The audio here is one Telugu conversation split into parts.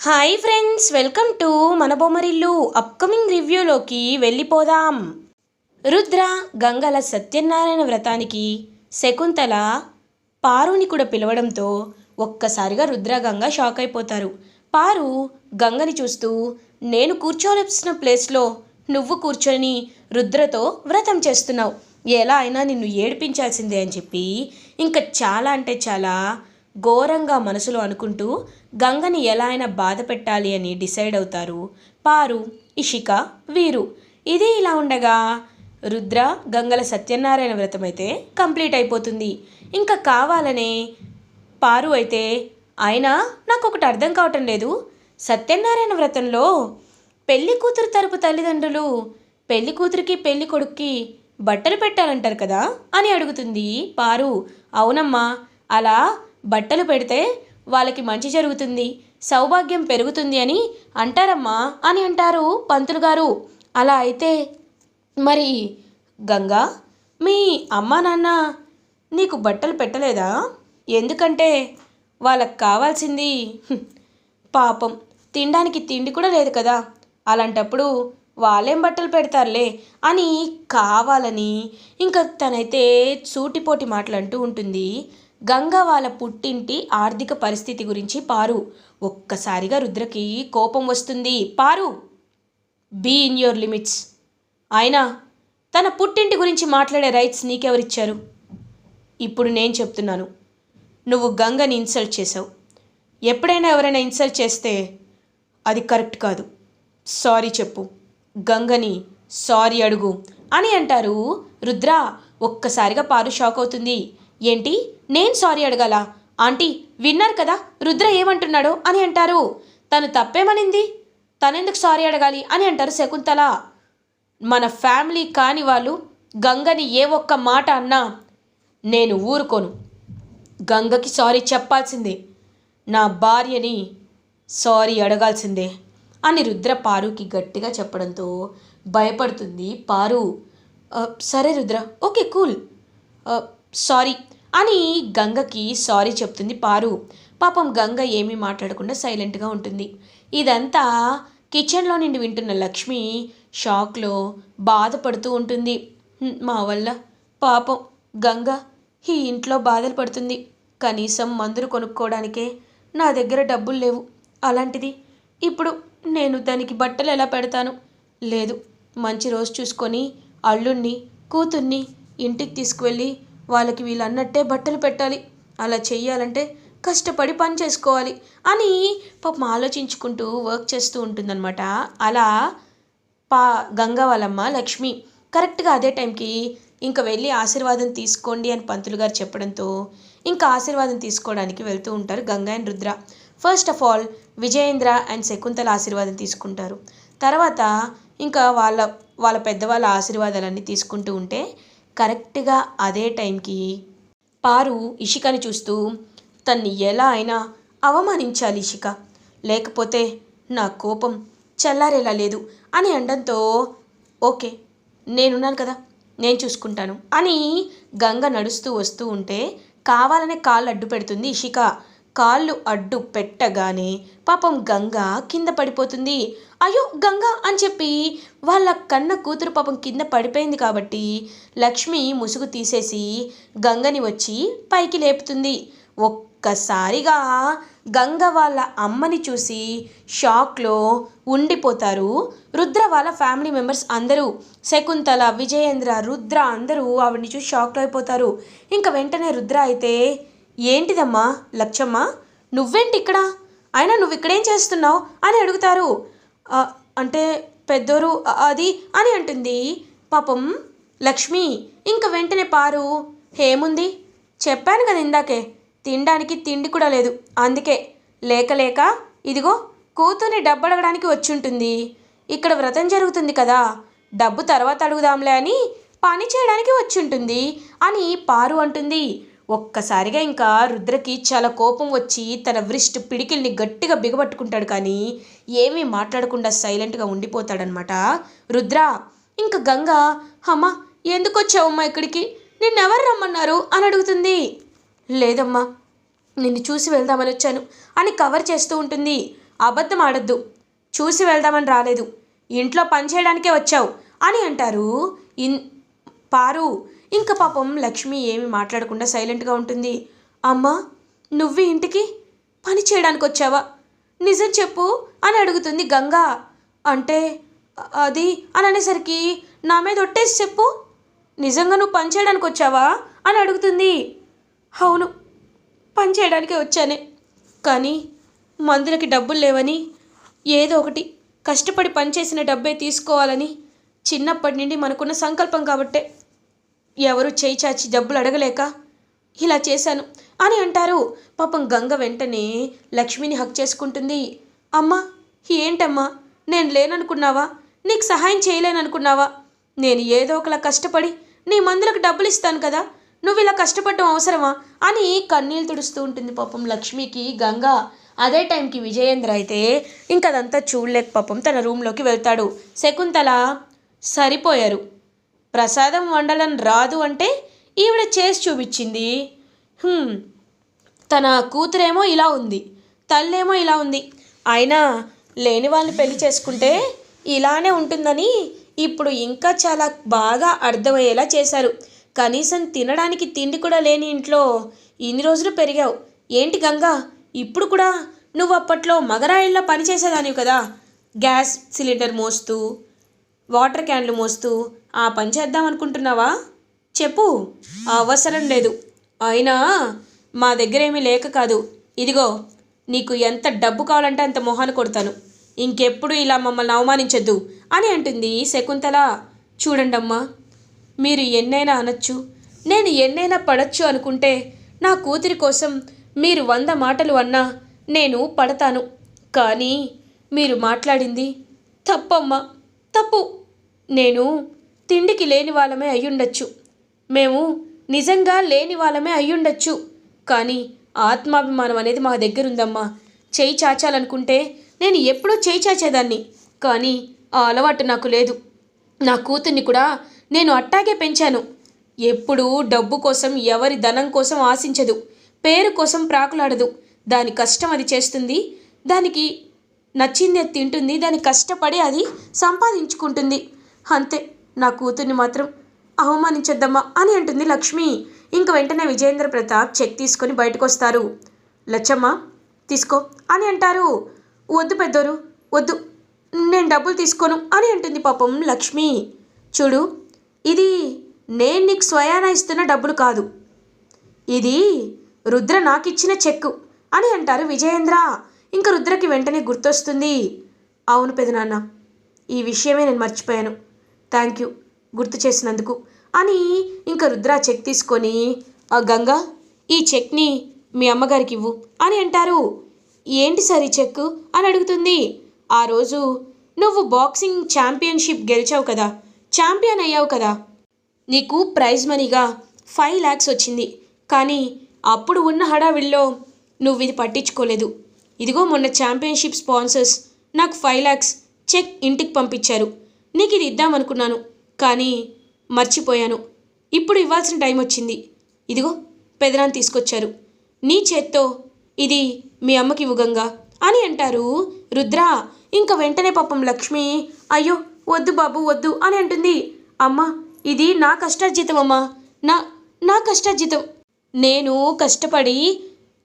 హాయ్ ఫ్రెండ్స్ వెల్కమ్ టు మన బొమ్మరిల్లు అప్కమింగ్ రివ్యూలోకి వెళ్ళిపోదాం రుద్ర గంగల సత్యనారాయణ వ్రతానికి శకుంతల పారుని కూడా పిలవడంతో ఒక్కసారిగా రుద్ర గంగ షాక్ అయిపోతారు పారు గంగని చూస్తూ నేను కూర్చోవలసిన ప్లేస్లో నువ్వు కూర్చొని రుద్రతో వ్రతం చేస్తున్నావు ఎలా అయినా నిన్ను ఏడిపించాల్సిందే అని చెప్పి ఇంకా చాలా అంటే చాలా ఘోరంగా మనసులో అనుకుంటూ గంగని ఎలా అయినా బాధ పెట్టాలి అని డిసైడ్ అవుతారు. పారు ఇషిక వీరు. ఇది ఇలా ఉండగా రుద్ర గంగల సత్యనారాయణ వ్రతం అయితే కంప్లీట్ అయిపోతుంది. ఇంకా కావాలనే పారు అయితే అయినా నాకు ఒకటి అర్థం కావటం లేదు. సత్యనారాయణ వ్రతంలో పెళ్ళి కూతురు తరపు తల్లిదండ్రులు పెళ్ళి కూతురికి పెళ్ళి కొడుక్కి బట్టలు పెట్టాలంటారు కదా అని అడుగుతుంది పారు. అవునమ్మా అలా బట్టలు పెడితే వాళ్ళకి మంచి జరుగుతుంది సౌభాగ్యం పెరుగుతుంది అని అంటారమ్మా అని అంటారు పంతులు గారు. అలా అయితే మరి గంగా మీ అమ్మా నాన్న నీకు బట్టలు పెట్టలేదా? ఎందుకంటే వాళ్ళకి కావాల్సింది పాపం. తినడానికి తిండి కూడా లేదు కదా. అలాంటప్పుడు వాళ్ళేం బట్టలు పెడతారులే అని కావాలని ఇంకా తనైతే సూటిపోటి మాటలు అంటూ ఉంటుంది. గంగ వాళ్ళ పుట్టింటి ఆర్థిక పరిస్థితి గురించి పారు. ఒక్కసారిగా రుద్రకి కోపం వస్తుంది. Paru be in your limits అయినా తన పుట్టింటి గురించి మాట్లాడే రైట్స్ నీకెవరిచ్చారు? ఇప్పుడు నేను చెప్తున్నాను. నువ్వు గంగని ఇన్సల్ట్ చేసావు ఎప్పుడైనా ఎవరైనా ఇన్సల్ట్ చేస్తే అది కరెక్ట్ కాదు. సారీ చెప్పు. గంగని సారీ అడుగు అని అంటారు రుద్ర. ఒక్కసారిగా పారు షాక్ అవుతుంది. ఏంటి? నేను సారీ అడగాల? ఆంటీ విన్నారు కదా రుద్ర ఏమంటున్నాడో అని అంటారు. తను తప్పేమనింది? తనెందుకు సారీ అడగాలి అని అంటారు శకుంతల. మన ఫ్యామిలీ కాని వాళ్ళు గంగని ఏ ఒక్క మాట అన్నా నేను ఊరుకోను. గంగకి సారీ చెప్పాల్సిందే. నా భార్యని సారీ అడగాల్సిందే అని రుద్ర పారుకి గట్టిగా చెప్పడంతో భయపడుతుంది పారు. సరే రుద్ర ఓకే కూల్. సారీ అని గంగకి సారీ చెప్తుంది పారు. పాపం గంగ ఏమీ మాట్లాడకుండా సైలెంట్గా ఉంటుంది. ఇదంతా కిచెన్లో నుండి వింటున్న లక్ష్మి షాక్లో బాధపడుతూ ఉంటుంది. మా వల్ల పాపం గంగ ఈ ఇంట్లో బాధలు పడుతుంది. కనీసం మందులు కొనుక్కోవడానికే నా దగ్గర డబ్బులు లేవు. అలాంటిది ఇప్పుడు నేను దానికి బట్టలు ఎలా పెడతాను? లేదు మంచి రోజు చూసుకొని అల్లుణ్ణి కూతుర్ని ఇంటికి తీసుకువెళ్ళి వాళ్ళకి వీళ్ళు అన్నట్టే బట్టలు పెట్టాలి. అలా చెయ్యాలంటే కష్టపడి పని చేసుకోవాలి అని పాపం ఆలోచించుకుంటూ వర్క్ చేస్తూ ఉంటుందన్నమాట. అలా పా గంగా వాళ్ళమ్మ లక్ష్మి కరెక్ట్గా అదే టైంకి ఇంకా వెళ్ళి ఆశీర్వాదం తీసుకోండి అని పంతులు గారు చెప్పడంతో ఇంకా ఆశీర్వాదం తీసుకోవడానికి వెళ్తూ ఉంటారు Ganga and Rudra. First of all Vijayendra and Shakuntala ఆశీర్వాదం తీసుకుంటారు. తర్వాత ఇంకా వాళ్ళ వాళ్ళ పెద్దవాళ్ళ ఆశీర్వాదాలన్నీ తీసుకుంటూ ఉంటే కరెక్ట్గా అదే టైంకి పారు ఇషికని చూస్తూ తన్ని ఎలా అయినా అవమానించాలి ఇషిక. లేకపోతే నా కోపం చల్లారేలా లేదు అని అనడంతో ఓకే నేనున్నాను కదా నేను చూసుకుంటాను అని గంగ నడుస్తూ వస్తూ ఉంటే కావాలనే కాళ్ళు అడ్డు పెడుతుంది ఇషిక. కాళ్ళు అడ్డు పెట్టగానే పాపం గంగ కింద పడిపోతుంది. అయ్యో గంగ అని చెప్పి వాళ్ళ కన్న కూతురు పాపం కింద పడిపోయింది కాబట్టి లక్ష్మి ముసుగు తీసేసి గంగని వచ్చి పైకి లేపుతుంది. ఒక్కసారిగా గంగ వాళ్ళ అమ్మని చూసి షాక్లో ఉండిపోతారు. రుద్ర వాళ్ళ ఫ్యామిలీ మెంబర్స్ అందరూ శకుంతల విజయేంద్ర రుద్ర అందరూ ఆవిడని చూసి షాక్లో అయిపోతారు. ఇంకా వెంటనే రుద్ర అయితే ఏంటిదమ్మా? లచ్చమ్మ నువ్వేంటి ఇక్కడ? అయినా నువ్వు ఇక్కడేం చేస్తున్నావు అని అడుగుతారు. అంటే పెద్దోరు అది అని అంటుంది. పాపం లక్ష్మి ఇంక వెంటనే పారు. ఏముంది? చెప్పాను కదా ఇందాకే తినడానికి తిండి కూడా లేదు. అందుకే లేక లేక ఇదిగో కూతుర్ని డబ్బు అడగడానికి వచ్చి ఉంటుంది ఇక్కడ వ్రతం జరుగుతుంది కదా డబ్బు తర్వాత అడుగుదాంలే అని పని చేయడానికి వచ్చుంటుంది అని పారు అంటుంది. ఒక్కసారిగా ఇంకా రుద్రకి చాలా కోపం వచ్చి తన వ్రిస్ట్ పిడికిల్ని గట్టిగా బిగబట్టుకుంటాడు కానీ ఏమీ మాట్లాడకుండా సైలెంట్గా ఉండిపోతాడనమాట రుద్ర ఇంకా గంగ అమ్మా ఎందుకు వచ్చావమ్మా ఇక్కడికి? నిన్నెవరు రమ్మన్నారు అని అడుగుతుంది. లేదమ్మా నిన్ను చూసి వెళ్దామని వచ్చాను అని కవర్ చేస్తూ ఉంటుంది. అబద్ధం ఆడద్దు చూసి వెళ్దామని రాలేదు. ఇంట్లో పని చేయడానికే వచ్చావు అని అంటారు. ఇన్ పారు ఇంకా పాపం లక్ష్మి ఏమి మాట్లాడకుండా సైలెంట్గా ఉంటుంది. అమ్మా నువ్వు ఇంటికి? పని చేయడానికి వచ్చావా నిజం చెప్పు అని అడుగుతుంది గంగా. అంటే అది అని అనేసరికి నా మీద ఒట్టేసి చెప్పు. నిజంగా నువ్వు పని చేయడానికి వచ్చావా అని అడుగుతుంది. అవును పని చేయడానికే వచ్చానే. కానీ మందులకి డబ్బులు లేవని ఏదో ఒకటి కష్టపడి పనిచేసిన డబ్బే తీసుకోవాలని చిన్నప్పటి నుండి మనకున్న సంకల్పం కాబట్టే. ఎవరు చేయి చాచి డబ్బులు అడగలేక? ఇలా చేశాను. అని అంటారు. పాపం గంగ వెంటనే లక్ష్మిని హక్ చేసుకుంటుంది. అమ్మా ఏంటమ్మా? నేను లేననుకున్నావా? నీకు సహాయం చేయలేననుకున్నావా? నేను ఏదో ఒకలా కష్టపడి నీ మందులకు డబ్బులు ఇస్తాను కదా? నువ్వు ఇలా కష్టపడటం అవసరమా? అని కన్నీళ్ళు తుడుస్తూ ఉంటుంది పాపం లక్ష్మికి గంగ. అదే టైంకి విజయేంద్ర అయితే ఇంకదంతా చూడలేక పాపం తన రూమ్లోకి వెళ్తాడు. శకుంతల సరిపోయారు. ప్రసాదం వండడం రాదు అంటే ఈవిడ చేసి చూపించింది. తన కూతురేమో ఇలా ఉంది తల్లేమో ఇలా ఉంది. అయినా లేని వాళ్ళని పెళ్ళి చేసుకుంటే ఇలానే ఉంటుందని ఇప్పుడు ఇంకా చాలా బాగా అర్థమయ్యేలా చేశారు. కనీసం తినడానికి తిండి కూడా లేని ఇంట్లో ఇన్ని రోజులు పెరిగావు. ఏంటి గంగా? ఇప్పుడు కూడా నువ్వు అప్పట్లో మగరాయిల్లో పనిచేసేదానివి కదా. గ్యాస్ సిలిండర్ మోస్తూ వాటర్ క్యాన్లు మోస్తూ ఆ పని చేద్దాం అనుకుంటున్నావా? చెప్పు. అవసరం లేదు. అయినా మా దగ్గర ఏమీ లేక కాదు. ఇదిగో నీకు ఎంత డబ్బు కావాలంటే అంత మొహాన్ని కొడతాను. ఇంకెప్పుడు ఇలా మమ్మల్ని అవమానించద్దు అని అంటుంది శకుంతల. చూడండమ్మా మీరు ఎన్నైనా అనొచ్చు. నేను ఎన్నైనా పడచ్చు అనుకుంటే నా కూతురి కోసం మీరు వంద మాటలు అన్నా నేను పడతాను. కానీ మీరు మాట్లాడింది తప్పమ్మా. తప్పు. నేను తిండికి లేని వాళ్ళమే అయ్యుండొచ్చు. మేము నిజంగా లేని వాళ్ళమే అయ్యుండొచ్చు. కానీ ఆత్మాభిమానం అనేది మా దగ్గర ఉందమ్మా చేయి చాచాలనుకుంటే నేను ఎప్పుడూ చేయి చాచేదాన్ని. కానీ ఆ అలవాటు నాకు లేదు. నా కూతుర్ని కూడా నేను అట్టాగే పెంచాను. ఎప్పుడూ డబ్బు కోసం ఎవరి ధనం కోసం ఆశించదు. పేరు కోసం ప్రాకులాడదు. దాని కష్టం అది చేస్తుంది. దానికి నచ్చింది అది తింటుంది. దాని కష్టపడి అది సంపాదించుకుంటుంది. అంతే. నా కూతుర్ని మాత్రం అవమానించొద్దమ్మా అని అంటుంది లక్ష్మి. ఇంక వెంటనే విజయేంద్ర ప్రతాప్ చెక్ తీసుకొని బయటకు వస్తారు లచ్చమ్మ తీసుకో అని అంటారు. వద్దు పెద్దోరు వద్దు నేను డబ్బులు తీసుకోను అని అంటుంది పాపం లక్ష్మి. చూడు ఇది నేను నీకు స్వయాన ఇస్తున్న డబ్బులు కాదు. ఇది రుద్ర నాకిచ్చిన చెక్కు అని అంటారు విజయేంద్ర. ఇంకా రుద్రకి వెంటనే గుర్తొస్తుంది. అవును పెదనాన్న ఈ విషయమే నేను మర్చిపోయాను. థ్యాంక్ యూ గుర్తు చేసినందుకు. అని ఇంకా రుద్ర చెక్ తీసుకొని "ఆ గంగా ఈ చెక్ని మీ అమ్మగారికి ఇవ్వు అని అంటారు. ఏంటి సార్ ఈ చెక్ అని అడుగుతుంది. ఆ రోజు నువ్వు బాక్సింగ్ ఛాంపియన్షిప్ గెలిచావు కదా ఛాంపియన్ అయ్యావు కదా. నీకు ప్రైజ్ మనీగా ఫైవ్ ల్యాక్స్ వచ్చింది. కానీ అప్పుడు ఉన్న హడావిడిలో నువ్వు ఇది పట్టించుకోలేదు. ఇదిగో మొన్న ఛాంపియన్షిప్ స్పాన్సర్స్ నాకు ఫైవ్ ల్యాక్స్ చెక్ ఇంటికి పంపించారు. నీకు ఇది ఇద్దామనుకున్నాను కానీ మర్చిపోయాను. ఇప్పుడు ఇవ్వాల్సిన టైం వచ్చింది. ఇదిగో పెదనాన్ని తీసుకొచ్చారు. నీ చేత్తో ఇది మీ అమ్మకి ఇవ్వగంగా అని అంటారు రుద్ర. ఇంకా వెంటనే పాపం లక్ష్మి అయ్యో వద్దు బాబు వద్దు అని అంటుంది. అమ్మ ఇది నా కష్టార్జితం అమ్మా. నా నా కష్టార్జితం. నేను కష్టపడి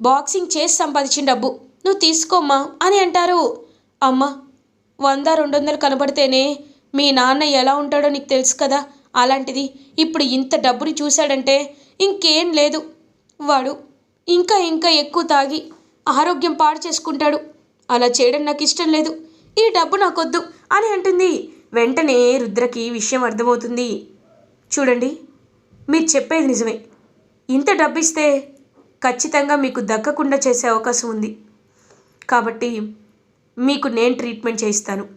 బాక్సింగ్ చేసి సంపాదించిన డబ్బు. నువ్వు తీసుకోమ్మా అని అంటారు. అమ్మ వంద రెండు వందలు కనబడితేనే మీ నాన్న ఎలా ఉంటాడో నీకు తెలుసు కదా? అలాంటిది ఇప్పుడు ఇంత డబ్బుని చూశాడంటే ఇంకేం లేదు. వాడు ఇంకా ఇంకా ఎక్కువ తాగి ఆరోగ్యం పాడు చేసుకుంటాడు. అలా చేయడం నాకు ఇష్టం లేదు. ఈ డబ్బు నాకొద్దు అని అంటుంది. వెంటనే రుద్రకి విషయం అర్థమవుతుంది. చూడండి మీరు చెప్పేది నిజమే. ఇంత డబ్బు ఇస్తే ఖచ్చితంగా మీకు దక్కకుండా చేసే అవకాశం ఉంది. కాబట్టి మీకు నేను ట్రీట్మెంట్ చేయిస్తాను.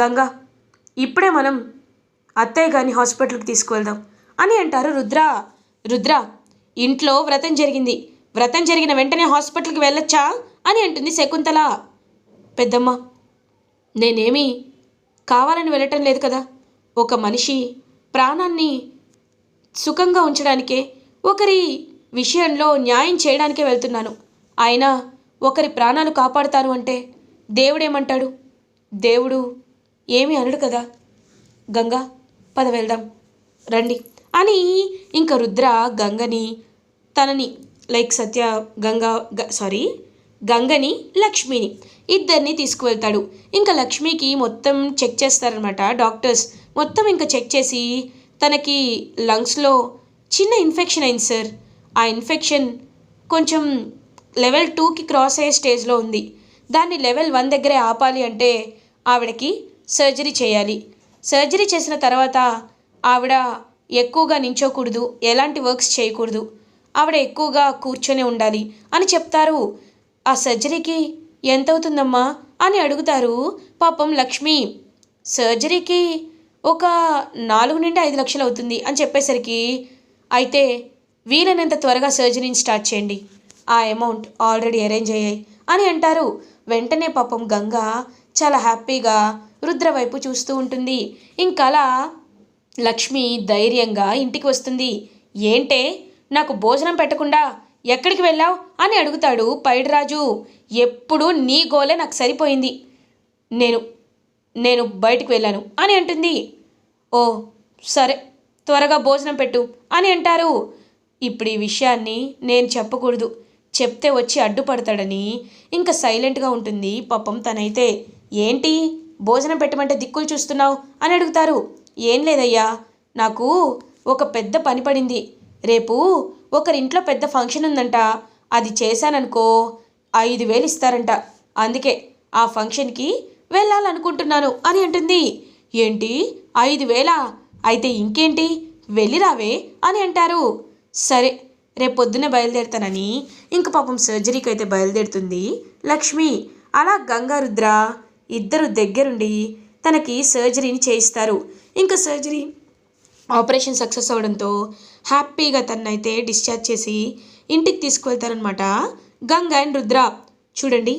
గంగా ఇప్పుడే మనం అత్తయ్య గారిని హాస్పిటల్కి తీసుకువెళ్దాం అని అంటారు రుద్ర. రుద్ర ఇంట్లో వ్రతం జరిగింది. వ్రతం జరిగిన వెంటనే హాస్పిటల్కి వెళ్ళొచ్చా అని అంటుంది శకుంతల. పెద్దమ్మ నేనేమి కావాలని వెళ్ళటం లేదు కదా. ఒక మనిషి ప్రాణాన్ని సుఖంగా ఉంచడానికే ఒకరి విషయంలో న్యాయం చేయడానికే వెళ్తున్నాను. అయినా ఒకరి ప్రాణాలు కాపాడుతాను అంటే దేవుడేమంటాడు? దేవుడు ఏమీ అనడు కదా. గంగా పద వెళ్దాం రండి. అని ఇంకా రుద్ర గంగని తనని లైక్ సత్య గంగా సారీ గంగని లక్ష్మిని ఇద్దరిని తీసుకువెళ్తాడు. ఇంకా లక్ష్మికి మొత్తం చెక్ చేస్తారనమాట డాక్టర్స్. మొత్తం ఇంకా చెక్ చేసి తనకి లంగ్స్లో చిన్న ఇన్ఫెక్షన్ అయింది సార్. ఆ ఇన్ఫెక్షన్ కొంచెం లెవెల్ టూకి క్రాస్ అయ్యే స్టేజ్లో ఉంది. దాన్ని లెవెల్ వన్ దగ్గరే ఆపాలి అంటే ఆవిడకి సర్జరీ చేయాలి. సర్జరీ చేసిన తర్వాత ఆవిడ ఎక్కువగా నించోకూడదు ఎలాంటి వర్క్స్ చేయకూడదు. ఆవిడ ఎక్కువగా కూర్చొని ఉండాలి అని చెప్తారు. ఆ సర్జరీకి ఎంత అవుతుందమ్మా అని అడుగుతారు పాపం లక్ష్మి. సర్జరీకి ఒక నాలుగు నుండి ఐదు లక్షలు అవుతుంది అని చెప్పేసరికి అయితే వీలైనంత త్వరగా సర్జరీని స్టార్ట్ చేయండి. ఆ అమౌంట్ ఆల్రెడీ అరేంజ్ అయ్యాయి అని అంటారు. వెంటనే పాపం గంగ చాలా హ్యాపీగా రుద్ర వైపు చూస్తూ ఉంటుంది. ఇంకలా లక్ష్మి ధైర్యంగా ఇంటికి వస్తుంది. ఏంటే? నాకు భోజనం పెట్టకుండా ఎక్కడికి వెళ్ళావు? అని అడుగుతాడు పైడిరాజు. ఎప్పుడు నీ గోలే నాకు సరిపోయింది. నేను నేను బయటికి వెళ్ళాను అని అంటుంది. ఓ సరే త్వరగా భోజనం పెట్టు అని అంటారు. ఇప్పుడు ఈ విషయాన్ని నేను చెప్పకూడదు. చెప్తే వచ్చి అడ్డుపడతాడని ఇంకా సైలెంట్గా ఉంటుంది పాపం తనైతే. ఏంటి? భోజనం పెట్టమంటే దిక్కులు చూస్తున్నావు? అని అడుగుతారు. ఏం లేదయ్యా. నాకు ఒక పెద్ద పని పడింది. రేపు ఒకరింట్లో పెద్ద ఫంక్షన్ ఉందంట. అది చేశాననుకో ఐదు వేలు ఇస్తారంట. అందుకే ఆ ఫంక్షన్కి వెళ్ళాలనుకుంటున్నాను అని అంటుంది. ఏంటి? ఐదు వేలా? అయితే ఇంకేంటి? వెళ్ళిరావే అని అంటారు. సరే రేపు పొద్దున్నే బయలుదేరుతానని ఇంక పాపం సర్జరీకి అయితే బయలుదేరుతుంది. లక్ష్మి అలా గంగారుద్ర ఇద్దరు దగ్గరుండి తనకి సర్జరీని చేయిస్తారు. ఇంకా సర్జరీ ఆపరేషన్ సక్సెస్ అవడంతో హ్యాపీగా తన్నైతే డిశ్చార్జ్ చేసి ఇంటికి తీసుకువెళ్తారనమాట గంగ అండ్ రుద్ర చూడండి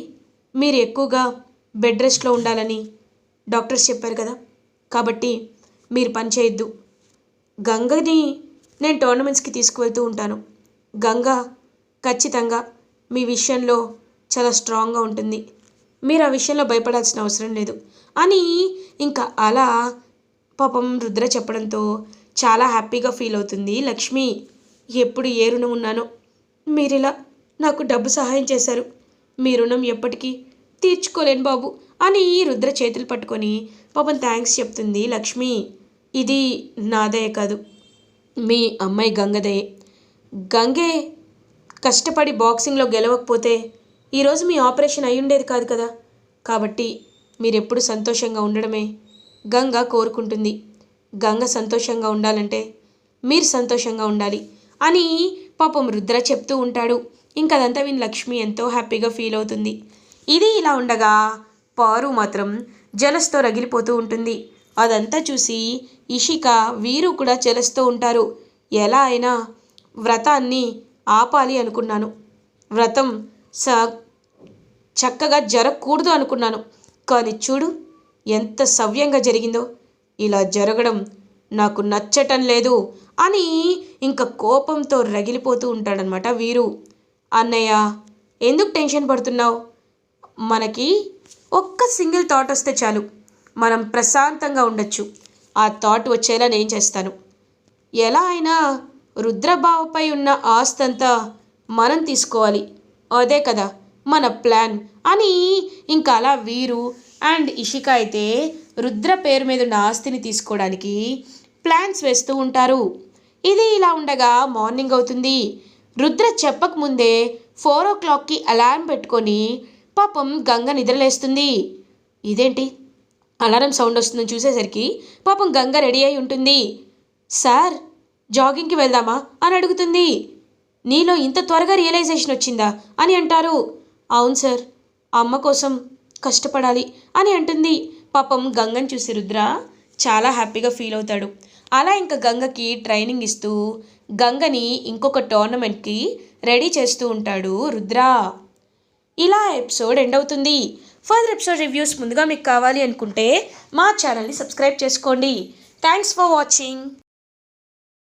మీరు ఎక్కువగా బెడ్ రెస్ట్లో ఉండాలని డాక్టర్స్ చెప్పారు కదా. కాబట్టి మీరు పని చేయొద్దు. గంగని నేను టోర్నమెంట్స్కి తీసుకువెళ్తూ ఉంటాను. గంగ ఖచ్చితంగా మీ విషయంలో చాలా స్ట్రాంగ్గా ఉంటుంది. మీరు ఆ విషయంలో భయపడాల్సిన అవసరం లేదు. అని ఇంకా అలా పాపం రుద్ర చెప్పడంతో చాలా హ్యాపీగా ఫీల్ అవుతుంది. లక్ష్మి ఎప్పుడు ఏ రుణం ఉన్నానో మీరిలా నాకు డబ్బు సహాయం చేశారు. మీ రుణం ఎప్పటికీ తీర్చుకోలేను బాబు అని రుద్ర చేతులు పట్టుకొని పాపం థ్యాంక్స్ చెప్తుంది. లక్ష్మి ఇది నాదయ కాదు. మీ అమ్మాయి గంగదయే. గంగే కష్టపడి బాక్సింగ్లో గెలవకపోతే ఈరోజు మీ ఆపరేషన్ అయ్యుండేది ఉండేది కాదు కదా. కాబట్టి మీరెప్పుడు సంతోషంగా ఉండడమే గంగ కోరుకుంటుంది. గంగ సంతోషంగా ఉండాలంటే మీరు సంతోషంగా ఉండాలి అని పాపం రుద్ర చెప్తూ ఉంటాడు. ఇంకా అదంతా విని లక్ష్మి ఎంతో హ్యాపీగా ఫీల్ అవుతుంది. ఇది ఇలా ఉండగా పారు మాత్రం జలస్తో రగిలిపోతూ ఉంటుంది. అదంతా చూసి ఇషిక వీరు కూడా జలస్తో ఉంటారు. ఎలా అయినా వ్రతాన్ని ఆపాలి అనుకున్నాను. వ్రతం స చక్కగా జరగకూడదు అనుకున్నాను. కానీ చూడు ఎంత సవ్యంగా జరిగిందో. ఇలా జరగడం నాకు నచ్చటం లేదు అని ఇంకా కోపంతో రగిలిపోతూ ఉంటాడనమాట వీరు. అన్నయ్య ఎందుకు టెన్షన్ పడుతున్నావు? మనకి ఒక్క సింగిల్ థాట్ వస్తే చాలు. మనం ప్రశాంతంగా ఉండొచ్చు. ఆ థాట్ వచ్చేలా నేను చేస్తాను. ఎలా అయినా రుద్రబావపై ఉన్న ఆస్తంతా మనం తీసుకోవాలి. అదే కదా మన ప్లాన్. అని ఇంకా అలా వీరు అండ్ ఇషిక అయితే రుద్ర పేరు మీద ఉన్న ఆస్తిని తీసుకోవడానికి ప్లాన్స్ వేస్తూ ఉంటారు. ఇది ఇలా ఉండగా మార్నింగ్ అవుతుంది. రుద్ర చెప్పకముందే ఫోర్ ఓ క్లాక్కి అలారం పెట్టుకొని పాపం గంగ నిద్రలేస్తుంది. ఇదేంటి? అలారం సౌండ్ వస్తుందని చూసేసరికి పాపం గంగ రెడీ అయి ఉంటుంది. సార్ జాగింగ్కి వెళ్దామా? అని అడుగుతుంది. నీలో ఇంత త్వరగా రియలైజేషన్ వచ్చిందా? అని అంటారు. అవును సార్ అమ్మ కోసం కష్టపడాలి అని అంటుంది. పాపం గంగని చూసి రుద్ర చాలా హ్యాపీగా ఫీల్ అవుతాడు. అలా ఇంకా గంగకి ట్రైనింగ్ ఇస్తూ గంగని ఇంకొక టోర్నమెంట్కి రెడీ చేస్తూ ఉంటాడు రుద్ర. ఇలా ఎపిసోడ్ ఎండ్ అవుతుంది. ఫర్దర్ ఎపిసోడ్ రివ్యూస్ ముందుగా మీకు కావాలి అనుకుంటే మా ఛానల్ని సబ్స్క్రైబ్ చేసుకోండి. Thanks for watching.